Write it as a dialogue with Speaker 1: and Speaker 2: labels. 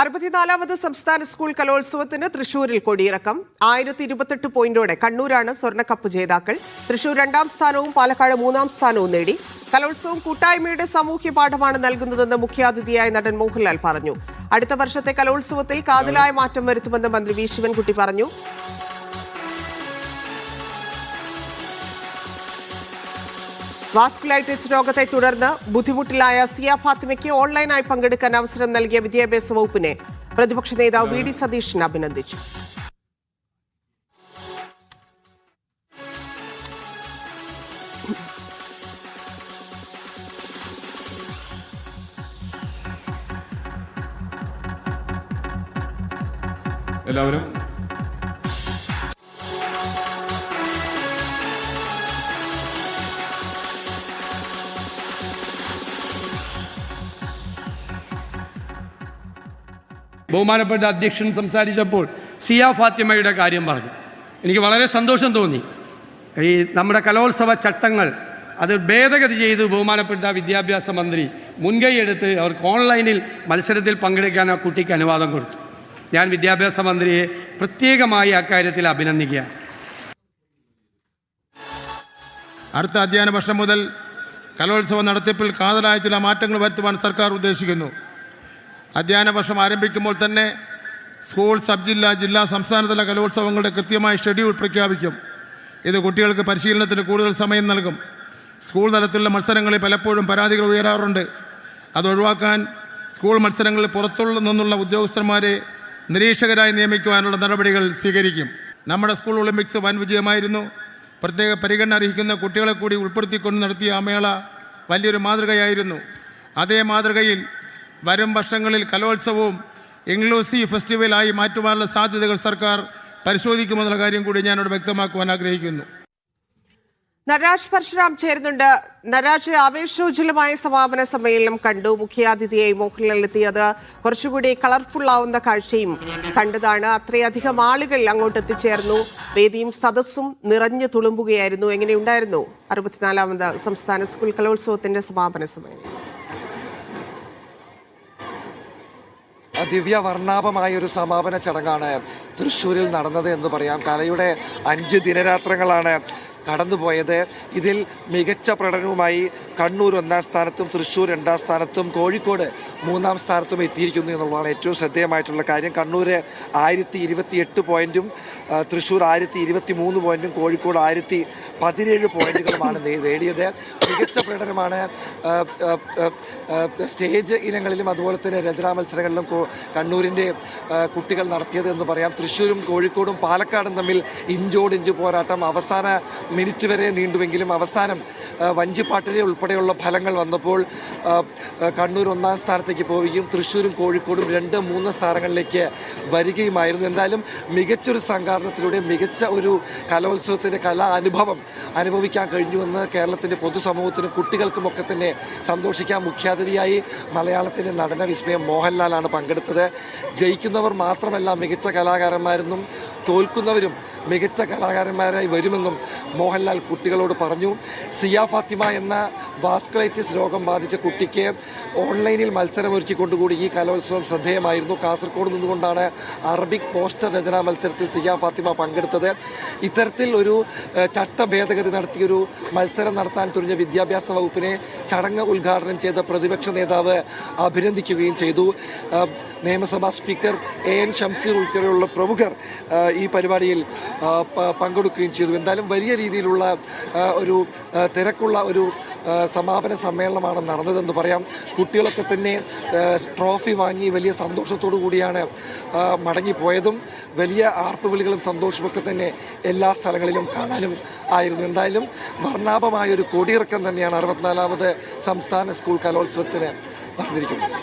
Speaker 1: അറുപത്തിനാലാമത് സംസ്ഥാന സ്കൂൾ കലോത്സവത്തിന് തൃശൂരിൽ കൊടിയിറക്കം. ആയിരത്തി ഇരുപത്തെട്ട് പോയിന്റോടെ കണ്ണൂരാണ് സ്വർണക്കപ്പ് ജേതാക്കൾ. തൃശൂർ രണ്ടാം സ്ഥാനവും പാലക്കാട് മൂന്നാം സ്ഥാനവും നേടി. കലോത്സവം കൂട്ടായ്മയുടെ സാമൂഹ്യ പാഠമാണ് നൽകുന്നതെന്ന് മുഖ്യാതിഥിയായ നടൻ മോഹൻലാൽ പറഞ്ഞു. അടുത്ത വർഷത്തെ കലോത്സവത്തിൽ കാതലായ മാറ്റം വരുത്തുമെന്ന് മന്ത്രി വി ശിവൻകുട്ടി പറഞ്ഞു. വാസ്കുലൈറ്റിസ് രോഗത്തെ തുടർന്ന് ബുദ്ധിമുട്ടിലായ സിയ ഫാത്തിമയ്ക്ക് ഓൺലൈനായി പങ്കെടുക്കാൻ അവസരം നൽകിയ വിദ്യാഭ്യാസ വകുപ്പിനെ പ്രതിപക്ഷ നേതാവ് വി ഡി സതീശൻ അഭിനന്ദിച്ചു.
Speaker 2: എല്ലാവരും
Speaker 3: ബഹുമാനപ്പെട്ട അധ്യക്ഷൻ സംസാരിച്ചപ്പോൾ സിയ ഫാത്തിമയുടെ കാര്യം പറഞ്ഞു. എനിക്ക് വളരെ സന്തോഷം തോന്നി. ഈ നമ്മുടെ കലോത്സവ ചട്ടങ്ങൾ അത് ഭേദഗതി ചെയ്ത് ബഹുമാനപ്പെട്ട വിദ്യാഭ്യാസ മന്ത്രി മുൻകൈയെടുത്ത് അവർക്ക് ഓൺലൈനിൽ മത്സരത്തിൽ പങ്കെടുക്കാൻ ആ കുട്ടിക്ക് അനുവാദം കൊടുത്തു. ഞാൻ വിദ്യാഭ്യാസ മന്ത്രിയെ പ്രത്യേകമായി അക്കാര്യത്തിൽ അഭിനന്ദിക്കുക
Speaker 4: അടുത്ത അധ്യയന വർഷം മുതൽ കലോത്സവ നടത്തിപ്പിൽ കാതലായ ചില മാറ്റങ്ങൾ വരുത്തുവാൻ സർക്കാർ ഉദ്ദേശിക്കുന്നു. അധ്യയന വർഷം ആരംഭിക്കുമ്പോൾ തന്നെ സ്കൂൾ സബ് ജില്ല ജില്ലാ സംസ്ഥാനതല കലോത്സവങ്ങളുടെ കൃത്യമായ ഷെഡ്യൂൾ പ്രഖ്യാപിക്കും. ഇത് കുട്ടികൾക്ക് പരിശീലനത്തിന് കൂടുതൽ സമയം നൽകും. സ്കൂൾ തലത്തിലുള്ള മത്സരങ്ങളിൽ പലപ്പോഴും പരാതികൾ ഉയരാറുണ്ട്. അത് ഒഴിവാക്കാൻ സ്കൂൾ മത്സരങ്ങളിൽ പുറത്തുള്ള നിന്നുള്ള ഉദ്യോഗസ്ഥന്മാരെ നിരീക്ഷകരായി നിയമിക്കുവാനുള്ള നടപടികൾ സ്വീകരിക്കും. നമ്മുടെ സ്കൂൾ ഒളിമ്പിക്സ് വൻ വിജയമായിരുന്നു. പ്രത്യേക പരിഗണന അർഹിക്കുന്ന കുട്ടികളെ കൂടി ഉൾപ്പെടുത്തിക്കൊണ്ട് നടത്തിയ ആ മേള വലിയൊരു മാതൃകയായിരുന്നു. അതേ മാതൃകയിൽ വരും വർഷങ്ങളിൽ കലോത്സവവും ഇൻക്ലൂസീവ് ഫെസ്റ്റിവലായി മാറ്റുവാനുള്ള സാധ്യതകൾ സർക്കാർ പരിശോധിക്കുമെന്നുള്ള കാര്യം കൂടി ഞാനിവിടെ വ്യക്തമാക്കുവാൻ ആഗ്രഹിക്കുന്നു.
Speaker 1: നരാജ് പരശുരാം ചേരുന്നുണ്ട്. നരാജ് ആവേശോജ്വലമായ സമാപന സമ്മേളനം കണ്ടു. മുഖ്യാതിഥിയായി മോഹൻലാൽ എത്തിയത് കുറച്ചുകൂടി കളർഫുൾ ആവുന്ന കാഴ്ചയും കണ്ടതാണ്. അത്രയധികം ആളുകൾ അങ്ങോട്ട് എത്തിച്ചേർന്നു. വേദിയും സദസ്സും നിറഞ്ഞു തുളുമ്പുകയായിരുന്നു. എങ്ങനെയുണ്ടായിരുന്നു? അറുപത്തിനാലാമത് സംസ്ഥാന സ്കൂൾ കലോത്സവത്തിന്റെ സമാപന സമ്മേളനം.
Speaker 5: ദിവ്യ വർണാഭമായ ഒരു സമാപന ചടങ്ങാണ് തൃശ്ശൂരിൽ നടന്നത് എന്ന് പറയാം. കലയുടെ അഞ്ച് ദിനരാത്രങ്ങളാണ് കടന്നുപോയത്. ഇതിൽ മികച്ച പ്രകടനവുമായി കണ്ണൂർ ഒന്നാം സ്ഥാനത്തും തൃശ്ശൂർ രണ്ടാം സ്ഥാനത്തും കോഴിക്കോട് മൂന്നാം സ്ഥാനത്തും എത്തിയിരിക്കുന്നു എന്നുള്ളതാണ് ഏറ്റവും ശ്രദ്ധേയമായിട്ടുള്ള കാര്യം. കണ്ണൂർ ആയിരത്തി ഇരുപത്തി എട്ട് പോയിന്റും തൃശ്ശൂർ ആയിരത്തി ഇരുപത്തി മൂന്ന് പോയിന്റും കോഴിക്കോട് ആയിരത്തി പതിനേഴ് പോയിന്റുകളുമാണ് നേടിയത്. മികച്ച പ്രകടനമാണ് സ്റ്റേജ് ഇനങ്ങളിലും അതുപോലെ തന്നെ രചനാ മത്സരങ്ങളിലും കണ്ണൂരിന്റെ കുട്ടികൾ നടത്തിയത് എന്ന് പറയാം. തൃശ്ശൂരും കോഴിക്കോടും പാലക്കാടും തമ്മിൽ ഇഞ്ചോടിഞ്ച് പോരാട്ടം. അവസാന മിനിറ്റ് വരെ നീണ്ടുവെങ്കിലും അവസാനം വഞ്ചിപ്പാട്ടിലെ ഉൾപ്പെടെയുള്ള ഫലങ്ങൾ വന്നപ്പോൾ കണ്ണൂർ ഒന്നാം സ്ഥാനത്തേക്ക് പോവുകയും തൃശ്ശൂരും കോഴിക്കോടും രണ്ട് മൂന്ന് സ്ഥാനങ്ങളിലേക്ക് വരികയുമായിരുന്നു. എന്തായാലും മികച്ചൊരു സംഘാടനത്തിലൂടെ മികച്ച ഒരു കലോത്സവത്തിന്റെ കലാ അനുഭവം അനുഭവിക്കാൻ കഴിഞ്ഞുവെന്ന് കേരളത്തിന്റെ പൊതുസമൂഹത്തിനും കുട്ടികൾക്കുമൊക്കെ തന്നെ സന്തോഷിക്കാൻ മുഖ്യാതിഥിയായി മലയാളത്തിന്റെ നടന വിസ്മയം മോഹൻലാലാണ് പങ്കെടുത്തത്. ജയിക്കുന്നവർ മാത്രമല്ല മികച്ച കലാകാരന്മാരെന്നും തോൽക്കുന്നവരും മികച്ച കലാകാരന്മാരായി വരുമെന്നും മോഹൻലാൽ കുട്ടികളോട് പറഞ്ഞു സിയ ഫാത്തിമ എന്ന വാസ്കുലൈറ്റിസ് രോഗം ബാധിച്ച കുട്ടിക്ക് ഓൺലൈനിൽ മത്സരമൊരുക്കിക്കൊണ്ടുകൂടി ഈ കലോത്സവം ശ്രദ്ധേയമായിരുന്നു. കാസർഗോഡ് നിന്നുകൊണ്ടാണ് അറബിക് പോസ്റ്റർ രചനാ മത്സരത്തിൽ സിയ ഫാത്തിമ പങ്കെടുത്തത്. ഇത്തരത്തിൽ ഒരു ചട്ട ഭേദഗതി നടത്തിയൊരു മത്സരം നടത്താൻ തുനിഞ്ഞ വിദ്യാഭ്യാസ വകുപ്പിനെ ചടങ്ങ് ഉദ്ഘാടനം ചെയ്ത പ്രതിപക്ഷ നേതാവ് അഭിനന്ദിക്കുകയും ചെയ്തു. നിയമസഭാ സ്പീക്കർ എ എൻ ഷംസീർ ഉൾപ്പെടെയുള്ള പ്രമുഖർ ഈ പരിപാടിയിൽ പങ്കെടുക്കുകയും ചെയ്തു. എന്തായാലും വലിയ രീതിയിലുള്ള ഒരു തിരക്കുള്ള ഒരു സമാപന സമ്മേളനമാണ് നടന്നതെന്ന് പറയാം. കുട്ടികളൊക്കെ തന്നെ ട്രോഫി വാങ്ങി വലിയ സന്തോഷത്തോടു കൂടിയാണ് മടങ്ങിപ്പോയതും. വലിയ ആർപ്പുവിളികളും സന്തോഷമൊക്കെ തന്നെ എല്ലാ സ്ഥലങ്ങളിലും കാണാനും ആയിരുന്നു. എന്തായാലും വർണാഭമായ ഒരു കൊടിയിറക്കം തന്നെയാണ് അറുപത്തിനാലാമത് സംസ്ഥാന സ്കൂൾ കലോത്സവത്തിന് നടന്നിരിക്കുന്നത്